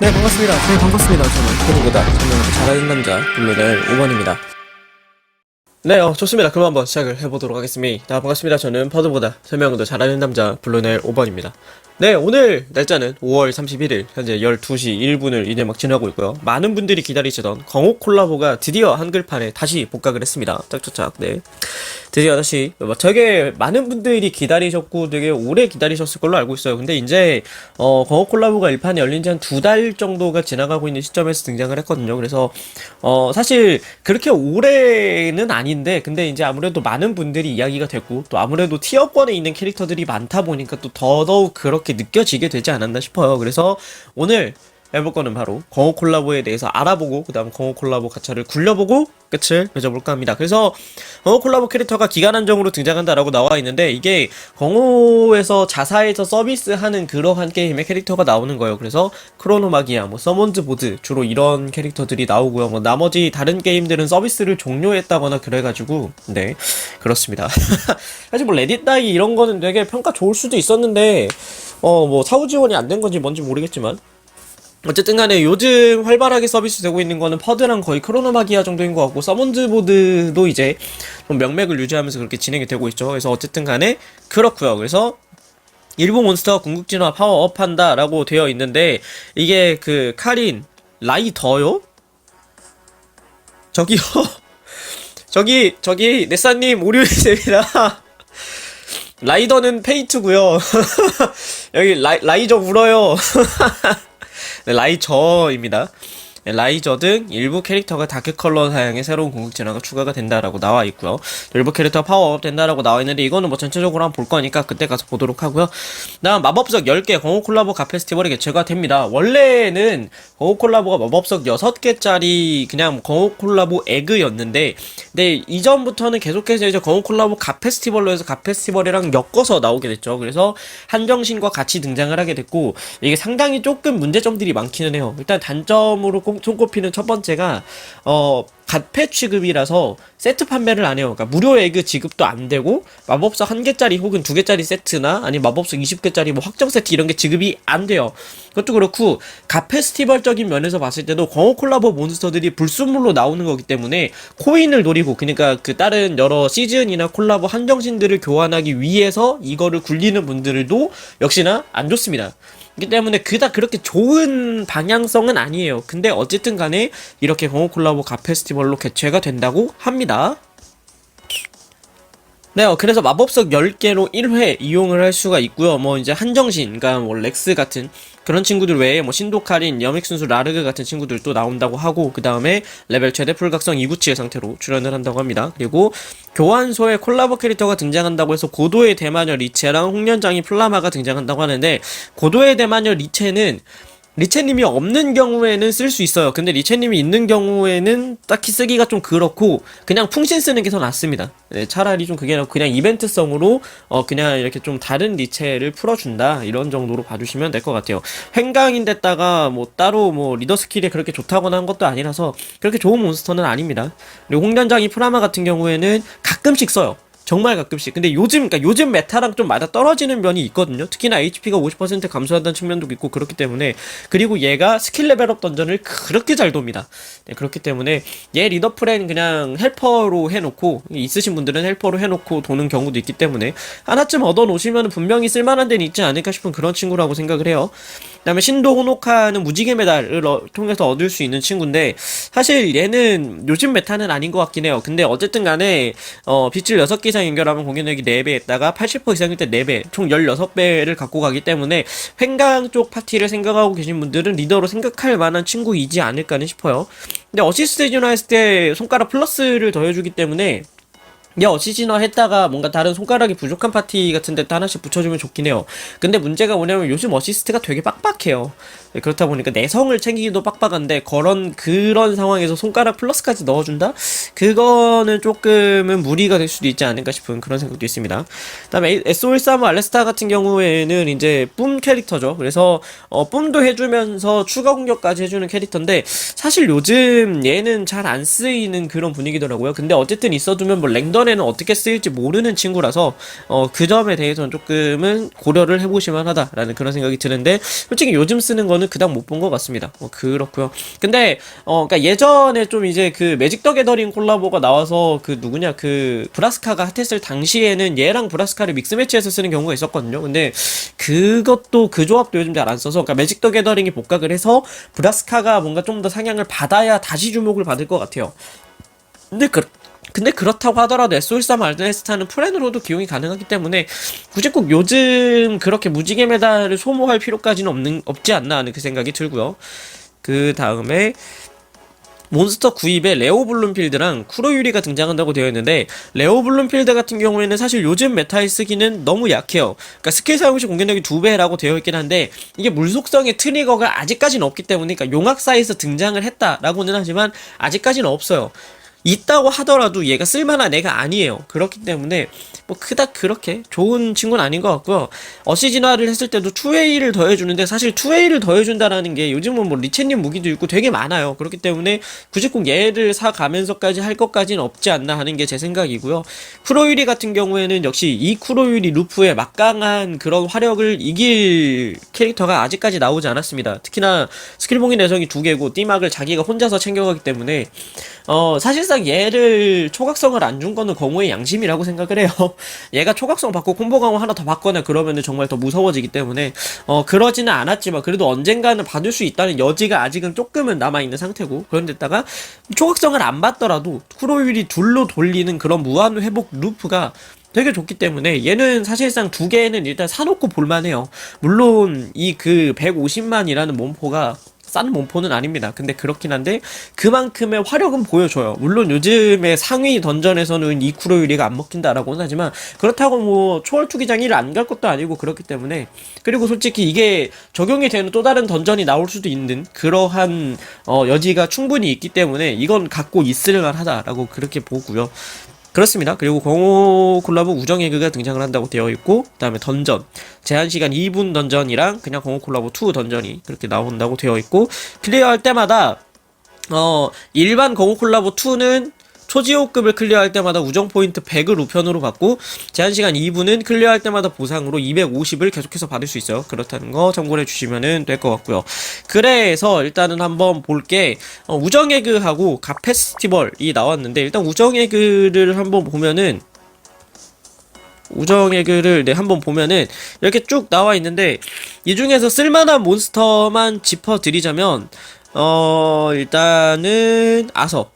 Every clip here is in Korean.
네 반갑습니다. 네 반갑습니다. 저는 포도보다 설명을 잘하는 남자 블루넬 5번입니다. 네, 어, 좋습니다. 그럼 한번 시작을 해보도록 하겠습니다. 자, 반갑습니다. 저는 퍼드보다 설명도 잘하는 남자 블루넬 5번입니다. 네, 오늘 날짜는 5월 31일 현재 12시 1분을 이제 막 지나고 있고요. 많은 분들이 기다리시던 광호 콜라보가 드디어 한글판에 다시 복각을 했습니다. 짝짝짝. 네. 드디어 다시 뭐 되게 많은 분들이 기다리셨고 되게 오래 기다리셨을 걸로 알고 있어요. 근데 이제 어 광호 콜라보가 일판에 열린 지 한 두 달 정도가 지나가고 있는 시점에서 등장을 했거든요. 그래서 어 사실 그렇게 오래는 아닌데 근데 이제 아무래도 많은 분들이 이야기가 됐고 또 아무래도 티어권에 있는 캐릭터들이 많다 보니까 또 더더욱 그렇게 느껴지게 되지 않았나 싶어요. 그래서 오늘 해볼 거는 바로 광호 콜라보에 대해서 알아보고 그 다음 광호 콜라보 가차를 굴려보고 끝을 맺어볼까 합니다. 그래서 광호 콜라보 캐릭터가 기간 한정으로 등장한다라고 나와 있는데 이게 광호에서 자사에서 서비스하는 그러한 게임의 캐릭터가 나오는 거예요. 그래서 크로노마기아, 뭐 서먼즈 보드 주로 이런 캐릭터들이 나오고요. 뭐 나머지 다른 게임들은 서비스를 종료했다거나 그래가지고 네 그렇습니다. 사실 뭐 레딧 다이 이런 거는 되게 평가 좋을 수도 있었는데 어 뭐 사후 지원이 안 된 건지 뭔지 모르겠지만 어쨌든 간에 요즘 활발하게 서비스 되고 있는 거는 퍼드랑 거의 크로노마기아 정도인 것 같고 서먼즈 보드도 이제 좀 명맥을 유지하면서 그렇게 진행이 되고 있죠. 그래서 어쨌든 간에 그렇고요. 그래서 일부 몬스터 궁극진화 파워업 한다라고 되어 있는데 이게 그 카린 라이더요? 저기요. 저기 저기 네사님 오류이십니다. 라이더는 페이트고요. 여기 라이, 라이저 울어요. 네, 라이 저입니다. 네, 라이저 등 일부 캐릭터가 다크 컬러 사양의 새로운 궁극 진화가 추가가 된다라고 나와 있고요. 일부 캐릭터 파워업 된다라고 나와 있는데 이거는 뭐 전체적으로 한번 볼 거니까 그때 가서 보도록 하고요. 다음 마법석 10개 공호 콜라보 가 페스티벌이 개최가 됩니다. 원래는 공호 콜라보가 마법석 6개짜리 그냥 공호 콜라보 에그였는데 근데 이전부터는 계속해서 이제 공호 콜라보 가 페스티벌로 해서 가 페스티벌이랑 엮어서 나오게 됐죠. 그래서 한정신과 같이 등장을 하게 됐고 이게 상당히 조금 문제점들이 많기는 해요. 일단 단점으로 꼽- 손꼽히는 첫 번째가 어 갓패 취급이라서 세트 판매를 안 해요. 그러니까 무료 에그 지급도 안 되고 마법석 한 개짜리 혹은 두 개짜리 세트나 아니 마법석 20개짜리 뭐 확정 세트 이런 게 지급이 안 돼요. 그것도 그렇고 갓 페스티벌적인 면에서 봤을 때도 광호 콜라보 몬스터들이 불순물로 나오는 거기 때문에 코인을 노리고 그러니까 그 다른 여러 시즌이나 콜라보 한정신들을 교환하기 위해서 이거를 굴리는 분들도 역시나 안 좋습니다. 그렇기 때문에 그닥 그렇게 좋은 방향성은 아니에요. 근데 어쨌든 간에 이렇게 공호 콜라보 가 페스티벌로 개최가 된다고 합니다. 네, 어, 그래서 마법석 10개로 1회 이용을 할 수가 있고요. 뭐 이제 한정신, 그러니까 뭐 렉스 같은 그런 친구들 외에 뭐 신도카린, 여믹순수 라르그 같은 친구들도 나온다고 하고 그 다음에 레벨 최대 풀각성 2구치의 상태로 출연을 한다고 합니다. 그리고 교환소에 콜라보 캐릭터가 등장한다고 해서 고도의 대마녀 리체랑 홍련장이 플라마가 등장한다고 하는데 고도의 대마녀 리체는 리체님이 없는 경우에는 쓸 수 있어요. 근데 리체님이 있는 경우에는 딱히 쓰기가 좀 그렇고 그냥 풍신 쓰는 게 더 낫습니다. 네, 차라리 좀 그게 그냥 이벤트성으로 어 그냥 이렇게 좀 다른 리체를 풀어준다 이런 정도로 봐주시면 될 것 같아요. 횡강인데다가 뭐 따로 뭐 리더 스킬이 그렇게 좋다거나 한 것도 아니라서 그렇게 좋은 몬스터는 아닙니다. 그리고 홍련장이 프라마 같은 경우에는 가끔씩 써요. 정말 가끔씩. 근데 요즘, 그러니까 요즘 메타랑 좀 맞아 떨어지는 면이 있거든요. 특히나 HP가 50% 감소한다는 측면도 있고 그렇기 때문에. 그리고 얘가 스킬 레벨업 던전을 그렇게 잘 돕니다. 네, 그렇기 때문에 얘 리더 프렌 그냥 헬퍼로 해놓고, 있으신 분들은 헬퍼로 해놓고 도는 경우도 있기 때문에 하나쯤 얻어 놓으시면 분명히 쓸만한 데는 있지 않을까 싶은 그런 친구라고 생각을 해요. 그 다음에 신도 호노카는 무지개 메달을 어- 통해서 얻을 수 있는 친구인데, 사실 얘는 요즘 메타는 아닌 것 같긴 해요. 근데 어쨌든 간에, 어, 빛을 6개 이상 연결하면 공격력이 4배에다가 80% 이상일 때 4배, 총 16배를 갖고 가기 때문에, 횡강 쪽 파티를 생각하고 계신 분들은 리더로 생각할 만한 친구이지 않을까는 싶어요. 근데 어시스트 진화 했을 때 손가락 플러스를 더해주기 때문에, 야, 어시진화 했다가 뭔가 다른 손가락이 부족한 파티 같은 데도 하나씩 붙여주면 좋긴 해요. 근데 문제가 뭐냐면 요즘 어시스트가 되게 빡빡해요. 네, 그렇다 보니까 내성을 챙기기도 빡빡한데 그런 그런 상황에서 손가락 플러스까지 넣어준다? 그거는 조금은 무리가 될 수도 있지 않을까 싶은 그런 생각도 있습니다. 그다음에 SOL 사무 알레스타 같은 경우에는 이제 뿜 캐릭터죠. 그래서 어, 뿜도 해주면서 추가 공격까지 해주는 캐릭터인데 사실 요즘 얘는 잘 안 쓰이는 그런 분위기더라고요. 근데 어쨌든 있어두면 뭐 랭더 랭던에는 어떻게 쓰일지 모르는 친구라서 어, 그 점에 대해서는 조금은 고려를 해보시면 하다라는 그런 생각이 드는데 솔직히 요즘 쓰는 거는 그닥 못 본 것 같습니다. 어, 그렇고요. 근데 어, 그러니까 예전에 좀 이제 그 매직 더 게더링 콜라보가 나와서 그 누구냐 그 브라스카가 핫했을 당시에는 얘랑 브라스카를 믹스 매치해서 쓰는 경우가 있었거든요. 근데 그것도 그 조합도 요즘 잘 안 써서 그러니까 매직 더 게더링이 복각을 해서 브라스카가 뭔가 좀 더 상향을 받아야 다시 주목을 받을 것 같아요. 근데 그 근데 그렇다고 하더라도 SO13 알드네스타는 프렌으로도 기용이 가능하기 때문에 굳이 꼭 요즘 그렇게 무지개 메달을 소모할 필요까지는 없는 없지 않나 하는 그 생각이 들고요. 그 다음에 몬스터 구입에 레오 블룸필드랑 쿠로 유리가 등장한다고 되어 있는데 레오 블룸필드 같은 경우에는 사실 요즘 메타에 쓰기는 너무 약해요. 그러니까 스킬 사용 시 공격력이 두 배라고 되어 있긴 한데 이게 물속성의 트리거가 아직까지는 없기 때문에 그러니까 용악사에서 등장을 했다라고는 하지만 아직까지는 없어요. 있다고 하더라도 얘가 쓸만한 애가 아니에요. 그렇기 때문에 뭐 그닥 그렇게 좋은 친구는 아닌 것 같고요. 어시 진화를 했을 때도 2A를 더해주는데 사실 2A를 더해준다라는 게 요즘은 뭐 리체님 무기도 있고 되게 많아요. 그렇기 때문에 굳이 꼭 얘를 사가면서까지 할 것까지는 없지 않나 하는 게 제 생각이고요. 쿠로유리 같은 경우에는 역시 이 쿠로유리 루프의 막강한 그런 화력을 이길 캐릭터가 아직까지 나오지 않았습니다. 특히나 스킬봉의 내성이 두 개고 띠막을 자기가 혼자서 챙겨가기 때문에 어 사실상 얘를 초각성을 안 준 거는 거무의 양심이라고 생각을 해요. 얘가 초각성 받고 콤보 강화 하나 더 받거나 그러면은 정말 더 무서워지기 때문에 어 그러지는 않았지만 그래도 언젠가는 받을 수 있다는 여지가 아직은 조금은 남아 있는 상태고 그런데다가 초각성을 안 받더라도 쿠로율이 둘로 돌리는 그런 무한 회복 루프가 되게 좋기 때문에 얘는 사실상 두 개는 일단 사놓고 볼만해요. 물론 이 그 150만이라는 몸포가 싼 몸포는 아닙니다. 근데 그렇긴 한데 그만큼의 화력은 보여줘요. 물론 요즘에 상위 던전에서는 이 쿠로 유리가 안 먹힌다라고는 하지만 그렇다고 뭐 초월 투기장 1을 안 갈 것도 아니고 그렇기 때문에 그리고 솔직히 이게 적용이 되는 또 다른 던전이 나올 수도 있는 그러한 어, 여지가 충분히 있기 때문에 이건 갖고 있을 만하다라고 그렇게 보고요. 그렇습니다. 그리고 공호 콜라보 우정 에그가 등장을 한다고 되어 있고, 그 다음에 던전. 제한 시간 2분 던전이랑 그냥 공호 콜라보 2 던전이 그렇게 나온다고 되어 있고, 클리어할 때마다, 어, 일반 공호 콜라보 2는 초지호급을 클리어할 때마다 우정 포인트 100을 우편으로 받고 제한 시간 2분은 클리어할 때마다 보상으로 250을 계속해서 받을 수 있어요. 그렇다는 거 참고해 주시면 될 것 같고요. 그래서 일단은 한번 볼게 어, 우정 에그하고 가 페스티벌이 나왔는데 일단 우정 에그를 한번 보면은 우정 에그를 네 한번 보면은 이렇게 쭉 나와 있는데 이 중에서 쓸만한 몬스터만 짚어 드리자면 어 일단은 아서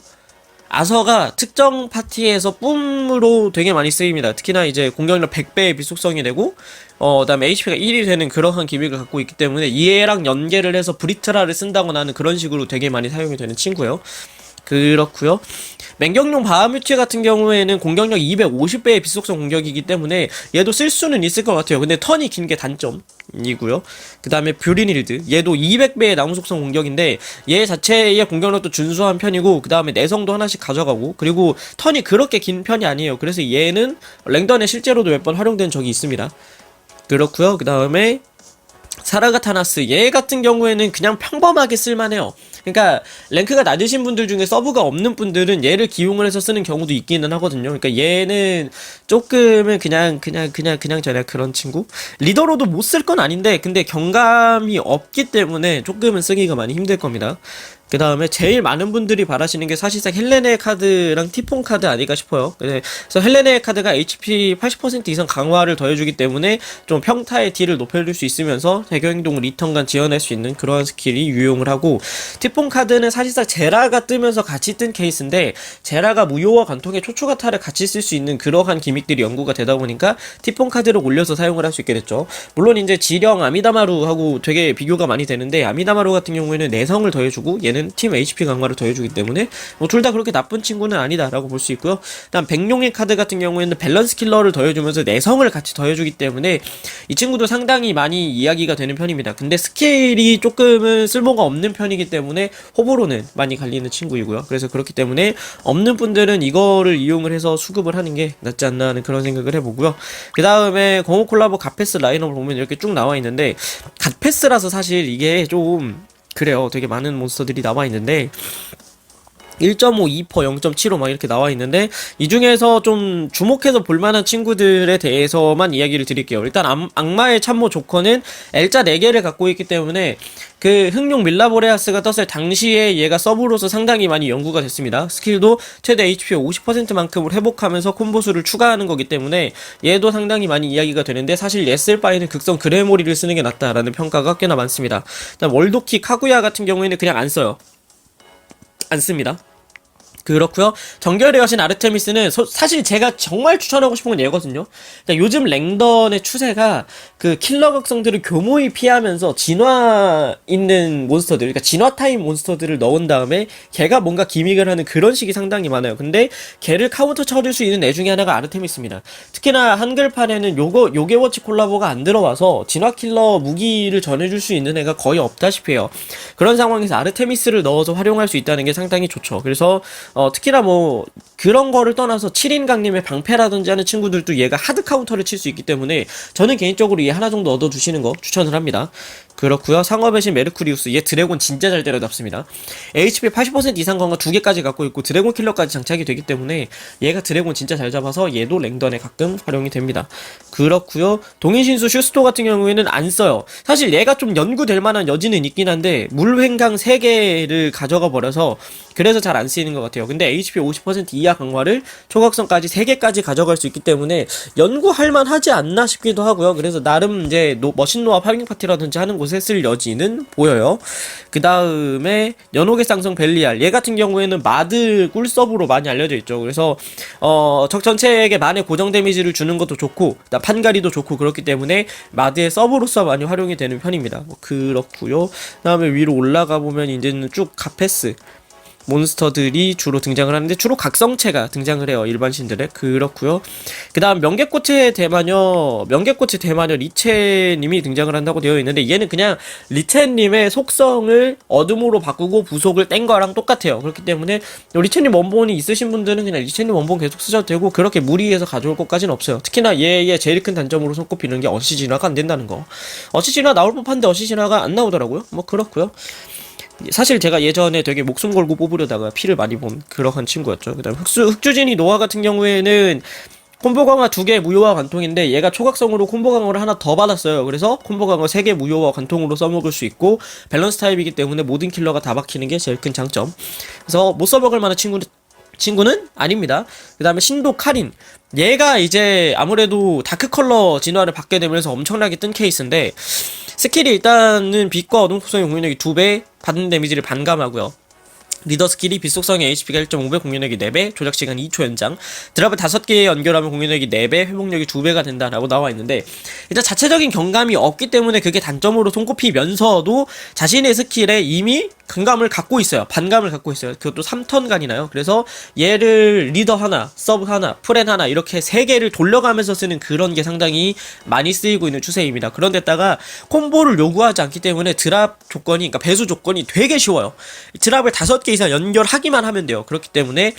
아서가 특정 파티에서 뿜으로 되게 많이 쓰입니다. 특히나 이제 공격력 100배의 비속성이 되고, 어, 그 다음에 HP가 1이 되는 그러한 기믹을 갖고 있기 때문에 얘랑 연계를 해서 브리트라를 쓴다거나 하는 그런 식으로 되게 많이 사용이 되는 친구예요. 그렇고요 맹경룡 바하뮤트 같은 경우에는 공격력 250배의 비속성 공격이기 때문에 얘도 쓸 수는 있을 것 같아요. 근데 턴이 긴 게 단점이고요. 그 다음에 뷰리닐드 얘도 200배의 나무 속성 공격인데 얘 자체의 공격력도 준수한 편이고 그 다음에 내성도 하나씩 가져가고 그리고 턴이 그렇게 긴 편이 아니에요. 그래서 얘는 랭던에 실제로도 몇 번 활용된 적이 있습니다. 그렇고요. 그 다음에 사라가타나스 얘 같은 경우에는 그냥 평범하게 쓸만해요. 그러니까 랭크가 낮으신 분들 중에 서브가 없는 분들은 얘를 기용을 해서 쓰는 경우도 있기는 하거든요. 그러니까 얘는 조금은 그냥 그냥 그냥 그냥 저냥 그런 친구. 리더로도 못 쓸 건 아닌데 근데 경감이 없기 때문에 조금은 쓰기가 많이 힘들 겁니다. 그 다음에 제일 많은 분들이 바라시는 게 사실상 헬레네 카드랑 티폰 카드 아닐까 싶어요. 그래서 헬레네 카드가 HP 80% 이상 강화를 더해주기 때문에 좀 평타의 딜을 높여줄 수 있으면서 대경행동 리턴간 지원할 수 있는 그러한 스킬이 유용을 하고 티폰 카드는 사실상 제라가 뜨면서 같이 뜬 케이스인데 제라가 무효와 관통의 초초가 타를 같이 쓸 수 있는 그러한 기믹들이 연구가 되다 보니까 티폰 카드를 올려서 사용을 할 수 있게 됐죠. 물론 이제 지령 아미다마루하고 되게 비교가 많이 되는데 아미다마루 같은 경우에는 내성을 더해주고 얘는 팀 HP 강화를 더해주기 때문에 뭐 둘 다 그렇게 나쁜 친구는 아니다라고 볼 수 있고요. 다음 백룡의 카드 같은 경우에는 밸런스 킬러를 더해주면서 내성을 같이 더해주기 때문에 이 친구도 상당히 많이 이야기가 되는 편입니다. 근데 스킬이 조금은 쓸모가 없는 편이기 때문에 호불호는 많이 갈리는 친구이고요. 그래서 그렇기 때문에 없는 분들은 이거를 이용을 해서 수급을 하는 게 낫지 않나 하는 그런 생각을 해보고요. 그 다음에 공호 콜라보 갓패스 라인업을 보면 이렇게 쭉 나와 있는데 갓패스라서 사실 이게 좀 그래요. 되게 많은 몬스터들이 나와 있는데 1.5, 2%, 0.75 막 이렇게 나와 있는데 이 중에서 좀 주목해서 볼 만한 친구들에 대해서만 이야기를 드릴게요. 일단 악, 악마의 참모 조커는 L자 4개를 갖고 있기 때문에 그 흑룡 밀라보레아스가 떴을 당시에 얘가 서브로서 상당히 많이 연구가 됐습니다. 스킬도 최대 HP 50%만큼을 회복하면서 콤보 수를 추가하는 거기 때문에 얘도 상당히 많이 이야기가 되는데 사실 얘 쓸 바에는 극성 그레모리를 쓰는 게 낫다라는 평가가 꽤나 많습니다. 월도키 카구야 같은 경우에는 그냥 안 써요. 안 씁니다. 그렇고요. 정결의 여신 아르테미스는 소- 사실 제가 정말 추천하고 싶은 건 얘거든요. 그러니까 요즘 랭던의 추세가 그 킬러 각성들을 교모히 피하면서 진화 있는 몬스터들, 그러니까 진화 타임 몬스터들을 넣은 다음에 걔가 뭔가 기믹을 하는 그런 식이 상당히 많아요. 근데 걔를 카운터 쳐줄 수 있는 애 중에 하나가 아르테미스입니다. 특히나 한글판에는 요거 요게워치 콜라보가 안 들어와서 진화 킬러 무기를 전해줄 수 있는 애가 거의 없다시피 해요. 그런 상황에서 아르테미스를 넣어서 활용할 수 있다는 게 상당히 좋죠. 그래서 어, 특히나 뭐 그런 거를 떠나서 7인 강림의 방패라든지 하는 친구들도 얘가 하드 카운터를 칠 수 있기 때문에 저는 개인적으로 얘 하나 정도 얻어두시는 거 추천을 합니다. 그렇고요. 상업의 신 메르쿠리우스 얘 드래곤 진짜 잘 때려잡습니다. HP 80% 이상 건가 두 개까지 갖고 있고 드래곤 킬러까지 장착이 되기 때문에 얘가 드래곤 진짜 잘 잡아서 얘도 랭던에 가끔 활용이 됩니다. 그렇고요. 동인신수 슈스토 같은 경우에는 안 써요. 사실 얘가 좀 연구될 만한 여지는 있긴 한데 물횡강 3개를 가져가 버려서 그래서 잘 안 쓰이는 것 같아요. 근데 HP 50% 이하 강화를 초각성까지 3개까지 가져갈 수 있기 때문에 연구할 만하지 않나 싶기도 하고요. 그래서 나름 이제 노, 머신노아 파밍 파티라든지 하는 곳에 쓸 여지는 보여요. 그 다음에 연옥의 쌍성 벨리알 얘 같은 경우에는 마드 꿀서브로 많이 알려져 있죠. 그래서 어, 적 전체에게 만의 고정 데미지를 주는 것도 좋고 나 판가리도 좋고 그렇기 때문에 마드의 서브로서 많이 활용이 되는 편입니다. 뭐 그렇고요. 그다음에 위로 올라가 보면 이제는 쭉 카페스 몬스터들이 주로 등장을 하는데 주로 각성체가 등장을 해요 일반 신들의. 그렇고요. 그 다음 명계꽃의 대마녀 명계꽃의 대마녀 리체님이 등장을 한다고 되어 있는데 얘는 그냥 리체님의 속성을 어둠으로 바꾸고 부속을 뗀 거랑 똑같아요. 그렇기 때문에 리체님 원본이 있으신 분들은 그냥 리체님 원본 계속 쓰셔도 되고 그렇게 무리해서 가져올 것까지는 없어요. 특히나 얘의 제일 큰 단점으로 손꼽히는 게 어시 진화가 안 된다는 거. 어시 진화 나올 법한데 어시 진화가 안 나오더라고요. 뭐 그렇고요 사실 제가 예전에 되게 목숨 걸고 뽑으려다가 피를 많이 본 그러한 친구였죠. 그다음 흑수 흑주진이 노아 같은 경우에는 콤보 강화 두개 무효화 관통인데 얘가 초각성으로 콤보 강화를 하나 더 받았어요. 그래서 콤보 강화 세개 무효화 관통으로 써먹을 수 있고 밸런스 타입이기 때문에 모든 킬러가 다 박히는 게 제일 큰 장점. 그래서 못 써먹을 만한 친구 친구는 아닙니다. 그 다음에 신도 카린. 얘가 이제 아무래도 다크 컬러 진화를 받게 되면서 엄청나게 뜬 케이스인데 스킬이 일단은 빛과 어둠 속성의 공격력이 2배, 받는 데미지를 반감하고요. 리더 스킬이 빛 속성의 HP가 1.5배, 공격력이 4배, 조작 시간 2초 연장. 드랍을 5개 연결하면 공격력이 4배, 회복력이 2배가 된다라고 나와 있는데 일단 자체적인 경감이 없기 때문에 그게 단점으로 손꼽히면서도 자신의 스킬에 이미 감감을 갖고 있어요. 반감을 갖고 있어요. 그것도 3턴간이나요. 그래서 얘를 리더 하나, 서브 하나, 프렌 하나 이렇게 세 개를 돌려가면서 쓰는 그런 게 상당히 많이 쓰이고 있는 추세입니다. 그런데다가 콤보를 요구하지 않기 때문에 드랍 조건이, 그러니까 배수 조건이 되게 쉬워요. 드랍을 다섯 개 이상 연결하기만 하면 돼요. 그렇기 때문에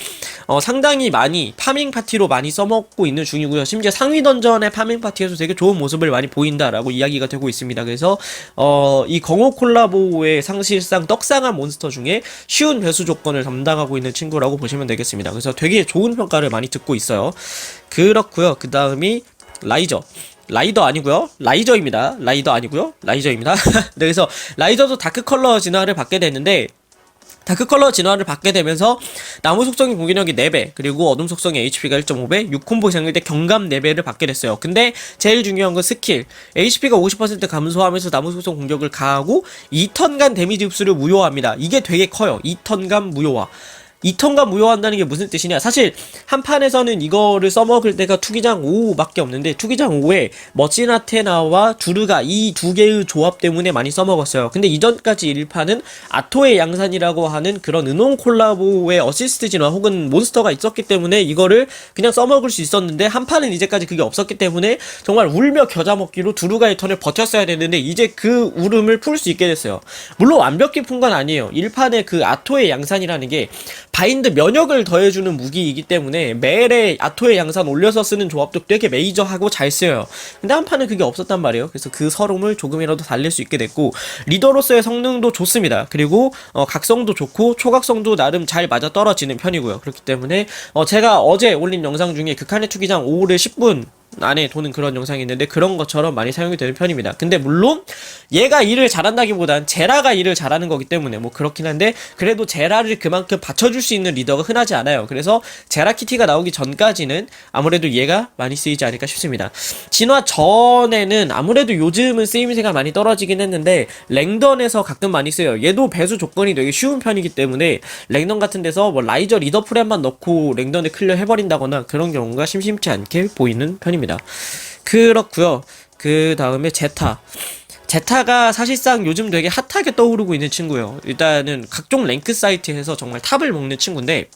어, 상당히 많이 파밍 파티로 많이 써먹고 있는 중이고요. 심지어 상위 던전의 파밍 파티에서 되게 좋은 모습을 많이 보인다라고 이야기가 되고 있습니다. 그래서 어, 이 경호 콜라보의 상실상 떡상한 몬스터 중에 쉬운 배수 조건을 담당하고 있는 친구라고 보시면 되겠습니다. 그래서 되게 좋은 평가를 많이 듣고 있어요. 그렇고요. 그 다음이 라이저. 라이더 아니고요. 라이저입니다. 라이더 아니고요. 라이저입니다. 네, 그래서 라이저도 다크 컬러 진화를 받게 되는데 다크 컬러 진화를 받게 되면서 나무 속성의 공격력이 4배, 그리고 어둠 속성의 HP가 1.5배, 6콤보 이상일 때 경감 4배를 받게 됐어요. 근데 제일 중요한 건 스킬. HP가 50% 감소하면서 나무 속성 공격을 가하고 2턴간 데미지 흡수를 무효합니다. 이게 되게 커요. 2턴간 무효화. 2턴간 무효한다는 게 무슨 뜻이냐? 사실 한 판에서는 이거를 써먹을 때가 투기장 5밖에 없는데 투기장 5에 머지나테나와 두르가 이 두 개의 조합 때문에 많이 써먹었어요. 근데 이전까지 1판은 아토의 양산이라고 하는 그런 은혼 콜라보의 어시스트 진화 혹은 몬스터가 있었기 때문에 이거를 그냥 써먹을 수 있었는데 한 판은 이제까지 그게 없었기 때문에 정말 울며 겨자 먹기로 두루가의 턴을 버텼어야 되는데 이제 그 울음을 풀 수 있게 됐어요. 물론 완벽히 푼 건 아니에요. 1판의 그 아토의 양산이라는 게 바인드 면역을 더해주는 무기이기 때문에 매일의 아토의 양산 올려서 쓰는 조합도 되게 메이저하고 잘 쓰여요. 근데 한 판은 그게 없었단 말이에요. 그래서 그 서름을 조금이라도 달릴 수 있게 됐고 리더로서의 성능도 좋습니다. 그리고 어, 각성도 좋고 초각성도 나름 잘 맞아 떨어지는 편이고요. 그렇기 때문에 어, 제가 어제 올린 영상 중에 극한의 투기장 5를 10분 안에 도는 그런 영상이 있는데 그런 것처럼 많이 사용이 되는 편입니다. 근데 물론 얘가 일을 잘한다기보단 제라가 일을 잘하는 거기 때문에 뭐 그렇긴 한데 그래도 제라를 그만큼 받쳐줄 수 있는 리더가 흔하지 않아요. 그래서 제라 키티가 나오기 전까지는 아무래도 얘가 많이 쓰이지 않을까 싶습니다. 진화 전에는 아무래도 요즘은 쓰임새가 많이 떨어지긴 했는데 랭던에서 가끔 많이 쓰여요. 얘도 배수 조건이 되게 쉬운 편이기 때문에 랭던 같은 데서 뭐 라이저 리더 프렘만 넣고 랭던에 클리어 해버린다거나 그런 경우가 심심치 않게 보이는 편입니다. 그렇고요. 그 다음에 제타. 제타가 사실상 요즘 되게 핫하게 떠오르고 있는 친구예요. 일단은 각종 랭크 사이트에서 정말 탑을 먹는 친구인데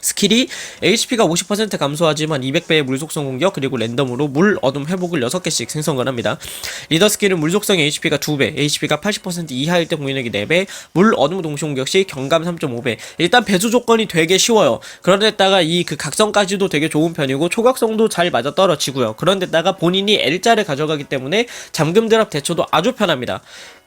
스킬이 HP가 50% 감소하지만 200배의 물속성 공격 그리고 랜덤으로 물 어둠 회복을 6개씩 생성을 합니다. 리더 스킬은 물속성 HP가 2배, HP가 80% 이하일 때 공격력이 4배, 물 어둠 동시 공격 시 경감 3.5배. 일단 배수 조건이 되게 쉬워요. 그런데다가 이 그 각성까지도 되게 좋은 편이고 초각성도 잘 맞아 떨어지고요. 그런데다가 본인이 L자를 가져가기 때문에 잠금 드랍 대처도 아주 편합니다.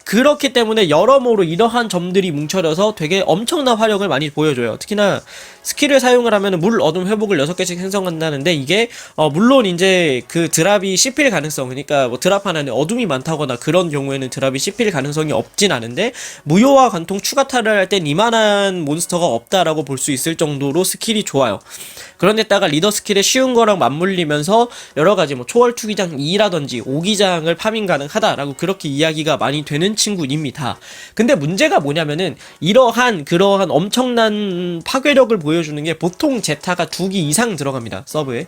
그렇기 때문에 여러모로 이러한 점들이 뭉쳐져서 되게 엄청난 화력을 많이 보여줘요. 특히나 스킬을 사용을 하면 물 어둠 회복을 6개씩 생성한다는데 이게 어 물론 이제 그 드랍이 씹힐 가능성 그러니까 뭐 드랍 하나에 어둠이 많다거나 그런 경우에는 드랍이 씹힐 가능성이 없진 않은데 무효와 관통 추가 탈을 할땐 이만한 몬스터가 없다라고 볼 수 있을 정도로 스킬이 좋아요. 그런데다가 리더 스킬에 쉬운 거랑 맞물리면서 여러 가지 뭐 초월 투기장 2라든지 5기장을 파밍 가능하다라고 그렇게 이야기가 많이 되는 친구입니다. 근데 문제가 뭐냐면은 이러한 그러한 엄청난 파괴력을 보여주는 게 보통 제타가 두 기 이상 들어갑니다. 서브에.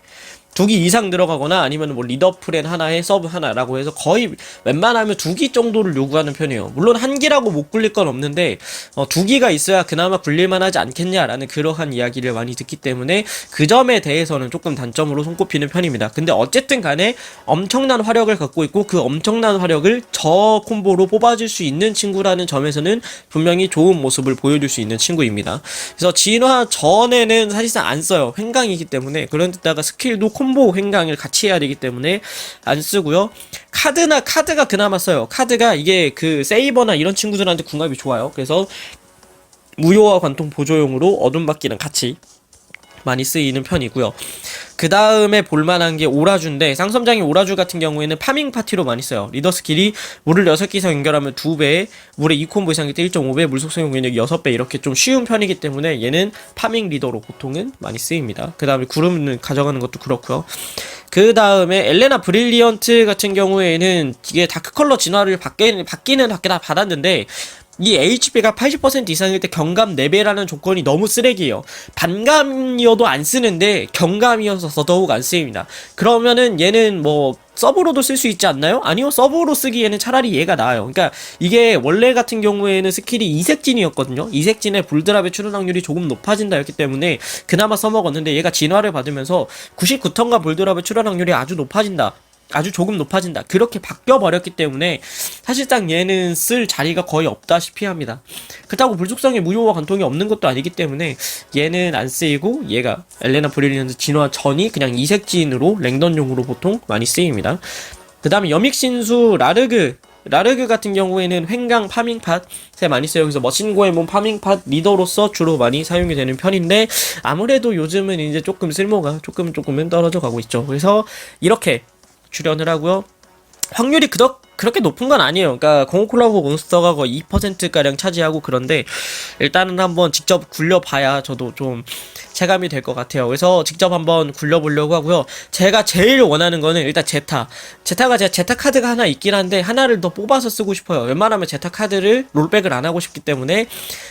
두 기 이상 들어가거나 아니면 뭐 리더 프렌 하나에 서브 하나라고 해서 거의 웬만하면 두 기 정도를 요구하는 편이에요. 물론 한 기라고 못 굴릴 건 없는데 어, 두 기가 있어야 그나마 굴릴만하지 않겠냐라는 그러한 이야기를 많이 듣기 때문에 그 점에 대해서는 조금 단점으로 손꼽히는 편입니다. 근데 어쨌든 간에 엄청난 화력을 갖고 있고 그 엄청난 화력을 저 콤보로 뽑아줄 수 있는 친구라는 점에서는 분명히 좋은 모습을 보여줄 수 있는 친구입니다. 그래서 진화 전에는 사실상 안 써요. 횡강이기 때문에 그런 데다가 스킬도 콤보 횡강을 같이 해야 되기 때문에 안 쓰고요. 카드나 카드가 그나마 써요. 카드가 이게 그 세이버나 이런 친구들한테 궁합이 좋아요. 그래서 무효와 관통 보조용으로 어둠바퀴랑 같이 많이 쓰이는 편이고요. 그 다음에 볼만한 게 오라주인데 쌍섬장이 오라주 같은 경우에는 파밍 파티로 많이 써요. 리더 스킬이 물을 6기서 연결하면 2배, 물에 2콤보 이상일 때 1.5배, 물 속성 공격력 6배 이렇게 좀 쉬운 편이기 때문에 얘는 파밍 리더로 보통은 많이 쓰입니다. 그 다음에 구름을 가져가는 것도 그렇고요. 그 다음에 엘레나 브릴리언트 같은 경우에는 이게 다크 컬러 진화를 받게, 받기는 받게 다 받았는데 이 HP가 80% 이상일 때 경감 4배라는 조건이 너무 쓰레기예요. 반감이어도 안 쓰는데 경감이어서 더욱 안 쓰입니다. 그러면은 얘는 뭐 서브로도 쓸 수 있지 않나요? 아니요, 서브로 쓰기에는 차라리 얘가 나아요. 그러니까 이게 원래 같은 경우에는 스킬이 이색진이었거든요. 이색진의 불드랍의 출현 확률이 조금 높아진다였기 때문에 그나마 써먹었는데 얘가 진화를 받으면서 99턴과 불드랍의 출현 확률이 아주 높아진다. 아주 조금 높아진다. 그렇게 바뀌어 버렸기 때문에 사실상 얘는 쓸 자리가 거의 없다시피 합니다. 그렇다고 불속성의 무효와 관통이 없는 것도 아니기 때문에 얘는 안 쓰이고 얘가 엘레나 브릴리언트 진화 전이 그냥 이색진으로 랭던용으로 보통 많이 쓰입니다. 그 다음에 여믹신수 라르그 라르그 같은 경우에는 횡강 파밍팟에 많이 써요. 그래서 머신고의 몸 파밍팟 리더로서 주로 많이 사용이 되는 편인데 아무래도 요즘은 이제 조금 쓸모가 조금 조금은 떨어져 가고 있죠. 그래서 이렇게 출연을 하고요. 확률이 그덕 그렇게 높은 건 아니에요. 그러니까 공호콜라보 몬스터가 거의 2%가량 차지하고 그런데 일단은 한번 직접 굴려봐야 저도 좀 체감이 될 것 같아요. 그래서 직접 한번 굴려보려고 하고요. 제가 제일 원하는 거는 일단 제타. 제타가 제가 제타 카드가 하나 있긴 한데 하나를 더 뽑아서 쓰고 싶어요. 웬만하면 제타 카드를 롤백을 안 하고 싶기 때문에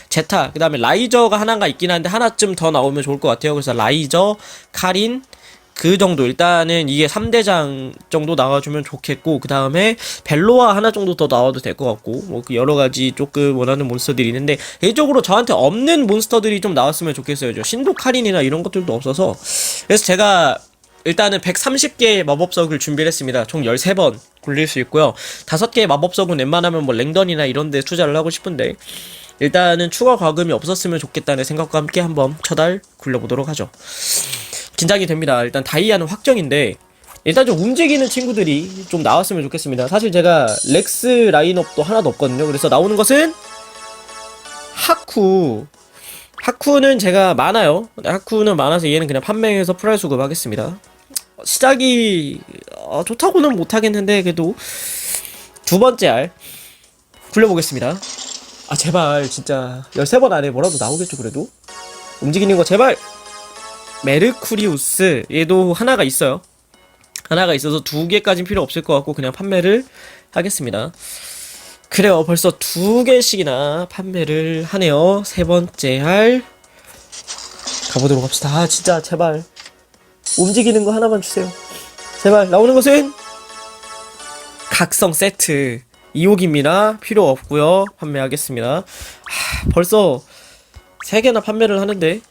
제타, 그 다음에 라이저가 하나가 있긴 한데 하나쯤 더 나오면 좋을 것 같아요. 그래서 라이저, 카린, 그 정도. 일단은 이게 3대장 정도 나와주면 좋겠고 그 다음에 벨로아 하나 정도 더 나와도 될 것 같고 뭐그 여러 가지 조금 원하는 몬스터들이 있는데 개인적으로 저한테 없는 몬스터들이 좀 나왔으면 좋겠어요. 저 신도 카린이나 이런 것들도 없어서. 그래서 제가 일단은 130개의 마법석을 준비를 했습니다. 총 13번 굴릴 수 있고요. 5개의 마법석은 웬만하면 뭐 랭던이나 이런 데 투자를 하고 싶은데 일단은 추가 과금이 없었으면 좋겠다는 생각과 함께 한번 첫알 굴려보도록 하죠. 긴장이 됩니다. 일단 다이아는 확정인데 일단 좀 움직이는 친구들이 좀 나왔으면 좋겠습니다. 사실 제가 렉스 라인업도 하나도 없거든요. 그래서 나오는 것은 하쿠. 하쿠는 제가 많아요. 하쿠는 많아서 얘는 그냥 판매해서 프라이 수급하겠습니다. 시작이 어, 좋다고는 못하겠는데 그래도 두 번째 알 굴려보겠습니다. 아 제발 진짜 13번 안에 뭐라도 나오겠죠 그래도 움직이는 거 제발 메르쿠리우스 얘도 하나가 있어요. 하나가 있어서 두 개까진 필요 없을 것 같고 그냥 판매를 하겠습니다. 그래요. 벌써 두 개씩이나 판매를 하네요. 세 번째 할 가보도록 합시다. 아 진짜 제발. 움직이는 거 하나만 주세요. 제발. 나오는 것은 각성 세트. 2호기입니다. 필요 없고요. 판매하겠습니다. 하, 벌써 3개나 판매를 하는데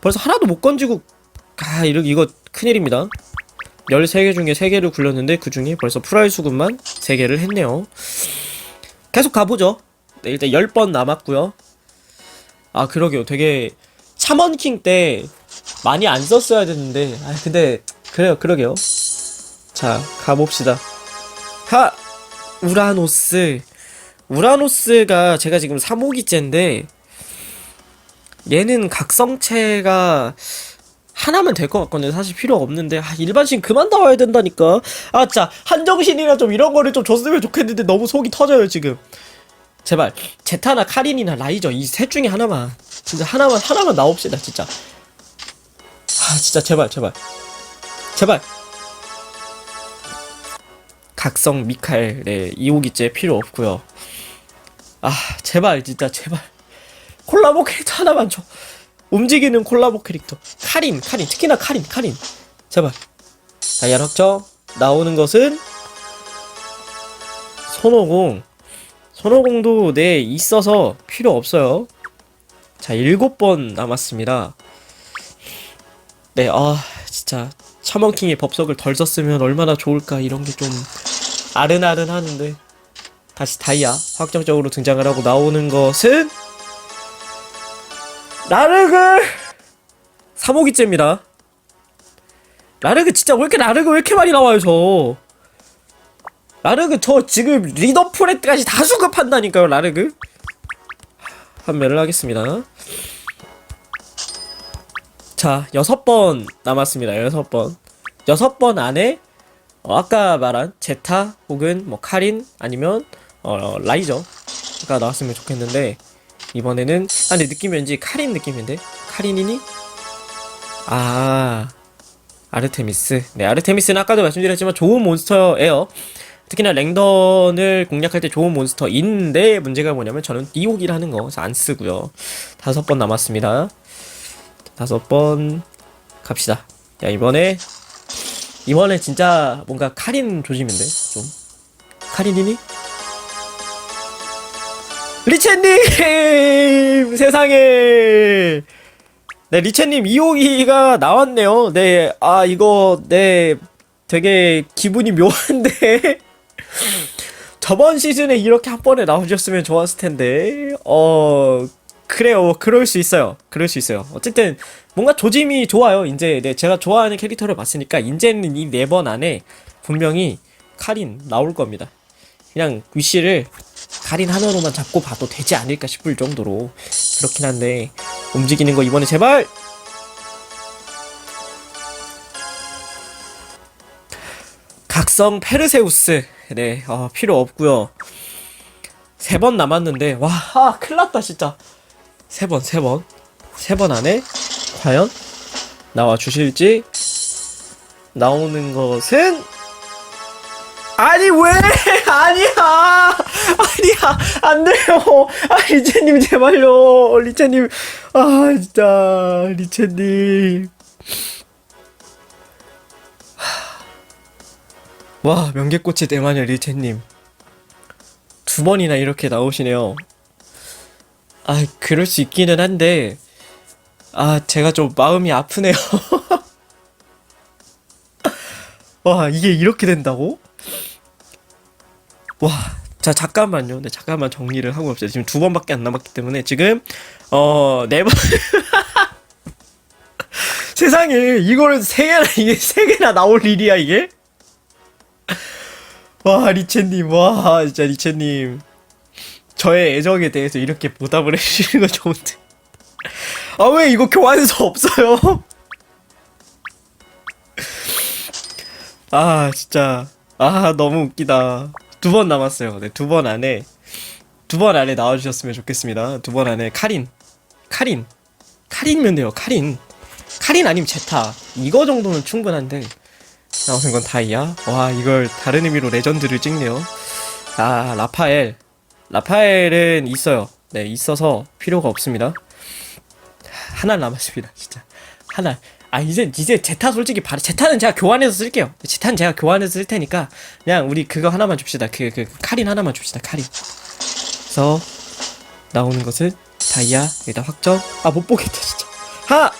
벌써 하나도 못 건지고 아 이러 이거 큰일입니다. 13개 중에 3개를 굴렸는데 그 중에 벌써 프라이 수급만 3개를 했네요. 계속 가보죠. 네, 일단 10번 남았고요. 아 그러게요. 되게 차먼킹 때 많이 안 썼어야 됐는데 아 근데 그래요. 그러게요. 자 가봅시다. 하! 우라노스. 우라노스가 제가 지금 3호기째인데, 얘는 각성체가 하나면 될 것 같거든요. 사실 필요 없는데, 아, 일반신 그만 나와야 된다니까. 아, 진짜, 한정신이나 좀 이런 거를 좀 줬으면 좋겠는데, 너무 속이 터져요, 지금. 제발, 제타나 카린이나 라이저, 이 셋 중에 하나만. 진짜 하나만, 하나만 나옵시다, 진짜. 아, 진짜, 제발, 제발. 제발. 각성 미칼 네 2호기째 필요 없고요. 아 제발 진짜 제발 콜라보 캐릭터 하나만 줘. 움직이는 콜라보 캐릭터. 카린 카린. 특히나 카린 카린. 제발. 다이아 확정. 나오는 것은 손오공. 손오공도 네 있어서 필요 없어요. 자 일곱 번 남았습니다. 네 아 진짜. 차먼킹의 법석을 덜 썼으면 얼마나 좋을까 이런 게 좀 아른아른 하는데. 다시 다이아 확정적으로 등장을 하고 나오는 것은 라르그 3호기째입니다 라르그 진짜 왜 이렇게 라르그 왜 이렇게 많이 나와요 저 라르그 저 지금 리더 프레까지 다 수급한다니까요 라르그 판매를 하겠습니다 자, 여섯 번 남았습니다. 여섯 번. 여섯 번 안에 어, 아까 말한 제타 혹은 뭐 카린 아니면 어, 라이저가 나왔으면 좋겠는데 이번에는 아 근데 느낌 왠지 카린 느낌인데 카린이니? 아 아르테미스. 네, 아르테미스는 아까도 말씀드렸지만 좋은 몬스터예요. 특히나 랭던을 공략할 때 좋은 몬스터인데 문제가 뭐냐면 저는 디옥이라는 거 안 쓰고요. 다섯 번 남았습니다. 다섯 번 갑시다. 야 이번에 이번에 진짜 뭔가 카린 조짐인데 좀 카린이니? 리체님 세상에 네 리체님 2호기가 나왔네요. 네 아 이거 네 되게 기분이 묘한데 저번 시즌에 이렇게 한 번에 나오셨으면 좋았을 텐데 어 그래요. 그럴 수 있어요. 그럴 수 있어요. 어쨌든 뭔가 조짐이 좋아요. 이제 네, 제가 좋아하는 캐릭터를 봤으니까 이제는 이 네 번 안에 분명히 카린 나올 겁니다. 그냥 위시를 카린 하나로만 잡고 봐도 되지 않을까 싶을 정도로 그렇긴 한데 움직이는 거 이번에 제발! 각성 페르세우스. 네 어, 필요 없고요. 세 번 남았는데 와 아, 큰일 났다 진짜. 세 번, 세 번, 세 번 안에 과연 나와 주실지 나오는 것은 아니 왜? 아니야. 아니야. 안 돼요. 아 리체님 제발요. 리체님. 아 진짜. 리체님. 와 명계꽃이 대마녀 리체님. 두 번이나 이렇게 나오시네요. 아, 그럴 수 있기는 한데, 아, 제가 좀 마음이 아프네요. 와, 이게 이렇게 된다고? 와, 자 잠깐만요. 네 잠깐만 정리를 하고 없어요. 지금 두 번밖에 안 남았기 때문에 지금 어네 번. 세상에 이거를 세 개나 이게 세 개나 나올 일이야 이게? 와 리체님 와 진짜 리체님 저의 애정에 대해서 이렇게 보답을 해주시는 거 좋은데 아 왜 이거 교환서 없어요? 아 진짜 아 너무 웃기다 두 번 남았어요. 네 두 번 안에 두 번 안에 나와주셨으면 좋겠습니다. 두 번 안에 카린 카린 카린면 돼요 카린. 카린 아니면 제타. 이거 정도는 충분한데 나오는 건 다이아? 와 이걸 다른 의미로 레전드를 찍네요. 아 라파엘. 라파엘은 있어요. 네 있어서 필요가 없습니다. 하나 남았습니다 진짜. 하나 아 이제 이제 제타 솔직히 바로 제타는 제가 교환해서 쓸게요. 제타는 제가 교환해서 쓸 테니까 그냥 우리 그거 하나만 줍시다. 그그 카린 하나만 줍시다 카린 그래서 나오는 것은 다이아 일단 확정. 아 못 보겠다 진짜. 하!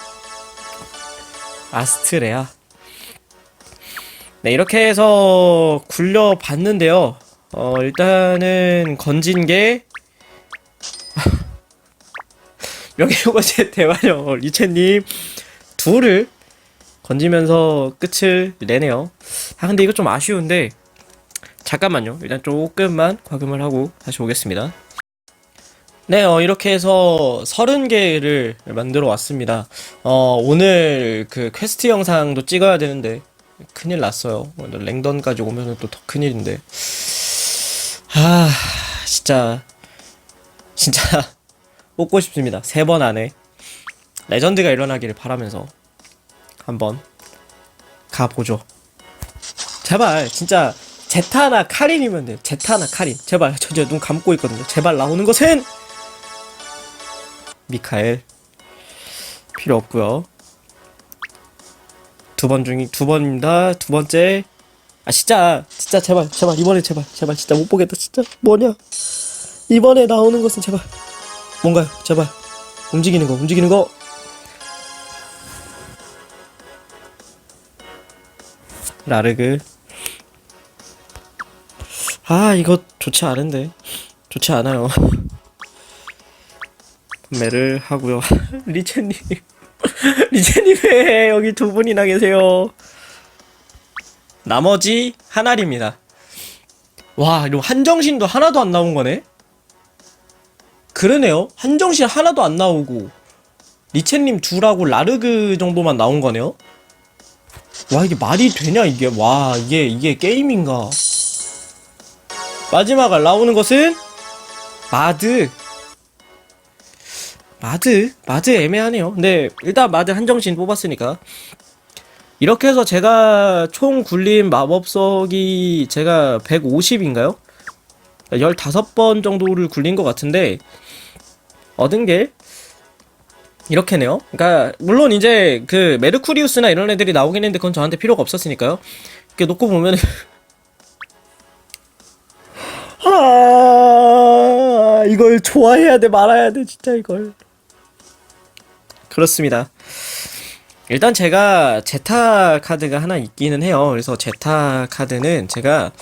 아스트레아. 네 이렇게 해서 굴려 봤는데요. 어 일단은 건진 게 명예요거제 대화력 리체님 둘을 건지면서 끝을 내네요 아 근데 이거 좀 아쉬운데 잠깐만요 일단 조금만 과금을 하고 다시 오겠습니다 네, 어, 이렇게 해서 30개를 만들어 왔습니다. 어, 오늘 그 퀘스트 영상도 찍어야 되는데, 큰일 났어요. 오늘 랭던까지 오면은 또더 큰일인데. 아, 진짜, 진짜, 뽑고 싶습니다. 세 번 안에 레전드가 일어나기를 바라면서 한번 가보죠. 제발, 진짜, 제타나 카린이면 돼요. 제타나 카린. 제발, 저 이제 눈 감고 있거든요. 제발 나오는 것은! 미카엘 필요 없고요. 두 번 중에 두 번입니다. 두 번째 아 진짜 진짜 제발 제발 이번에 제발 제발 진짜 못 보겠다 진짜 뭐냐 이번에 나오는 것은 제발 뭔가요 제발 움직이는 거 움직이는 거 라르그 아 이거 좋지 않은데 좋지 않아요 판매를 하고요. 리체님, 리체님 왜 여기 두 분이나 계세요? 나머지 하나입니다. 와, 이거 한정신도 하나도 안 나온 거네. 그러네요. 한정신 하나도 안 나오고 리체님 둘하고 라르그 정도만 나온 거네요. 와 이게 말이 되냐 이게 와 이게 이게 게임인가? 마지막 나오는 것은 마드 마드 마드 애매하네요. 근데 일단 마드 한정신 뽑았으니까 이렇게 해서 제가 총 굴린 마법석이 제가 150인가요? 15번 정도를 굴린 것 같은데 얻은 게 이렇게네요. 그러니까 물론 이제 그 메르쿠리우스나 이런 애들이 나오긴 했는데 그건 저한테 필요가 없었으니까요. 이렇게 놓고 보면은 아 이걸 좋아해야 돼 말아야 돼 진짜 이걸 그렇습니다. 일단 제가 제타 카드가 하나 있기는 해요. 그래서 제타 카드는 제가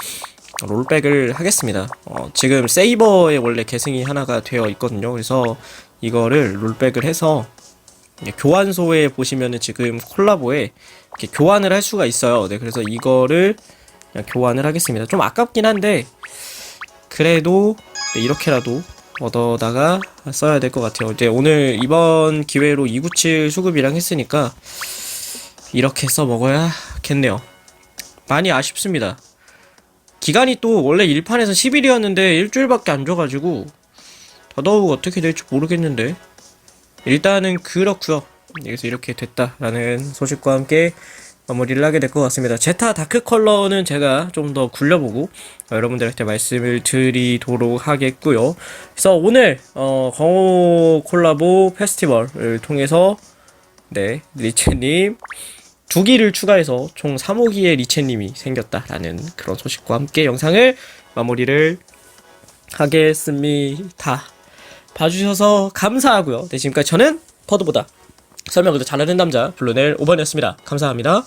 롤백을 하겠습니다. 어, 지금 세이버에 원래 계승이 하나가 되어 있거든요. 그래서 이거를 롤백을 해서 교환소에 보시면은 지금 콜라보에 이렇게 교환을 할 수가 있어요. 네, 그래서 이거를 교환을 하겠습니다. 좀 아깝긴 한데 그래도 네, 이렇게라도 얻어다가 써야 될 것 같아요. 이제 오늘 이번 기회로 297 수급이랑 했으니까 이렇게 써 먹어야겠네요. 많이 아쉽습니다. 기간이 또 원래 1판에서 10일이었는데 일주일밖에 안 줘가지고 더더욱 어떻게 될지 모르겠는데 일단은 그렇고요. 여기서 이렇게 됐다라는 소식과 함께 마무리를 하게 될 것 같습니다. 제타 다크 컬러는 제가 좀 더 굴려보고 어, 여러분들한테 말씀을 드리도록 하겠고요. 그래서 오늘 어, 광호 콜라보 페스티벌을 통해서 네 리체님 두 기를 추가해서 총 3호기의 리체님이 생겼다라는 그런 소식과 함께 영상을 마무리를 하겠습니다. 봐주셔서 감사하고요. 네, 지금까지 저는 퍼드보다 설명을 더 잘하는 남자 블루넬 5번이었습니다. 감사합니다.